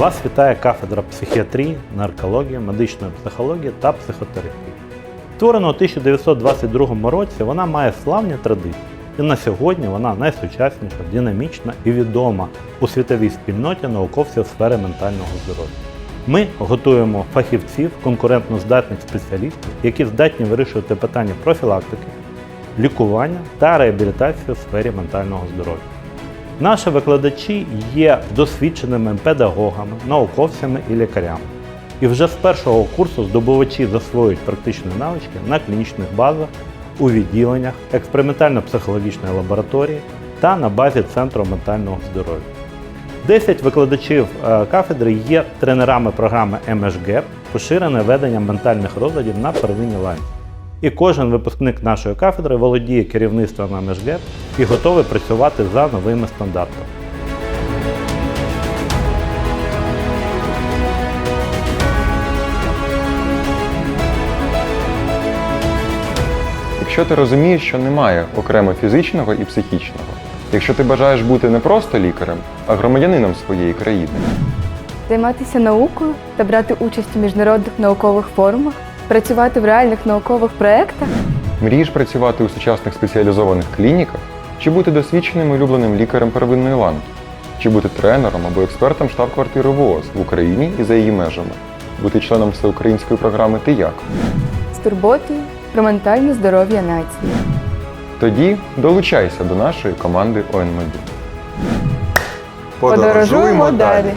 Вас вітає кафедра психіатрії, наркології, медичної психології та психотерапії. Створена у 1922 році, вона має славні традиції. І на сьогодні вона найсучасніша, динамічна і відома у світовій спільноті науковців сфери ментального здоров'я. Ми готуємо фахівців, конкурентно здатних спеціалістів, які здатні вирішувати питання профілактики, лікування та реабілітації у сфері ментального здоров'я. Наші викладачі є досвідченими педагогами, науковцями і лікарями. І вже з першого курсу здобувачі засвоюють практичні навички на клінічних базах, у відділеннях, експериментально-психологічної лабораторії та на базі Центру ментального здоров'я. 10 викладачів е, кафедри є тренерами програми МШГ, поширене ведення ментальних розладів на первинній ланці. І кожен випускник нашої кафедри володіє керівництвом МШГ і готовий працювати за новими стандартами. Якщо ти розумієш, що немає окремо фізичного і психічного, якщо ти бажаєш бути не просто лікарем, а громадянином своєї країни, займатися наукою та брати участь у міжнародних наукових форумах, працювати в реальних наукових проєктах. мрієш працювати у сучасних спеціалізованих клініках, чи бути досвідченим і улюбленим лікарем первинної ланки, чи бути тренером або експертом штаб-квартири ВООЗ в Україні і за її межами, бути членом всеукраїнської програми Ти як? з турботою про ментальне здоров'я нації. Тоді долучайся до нашої команди ОНМД. Подорожуємо далі.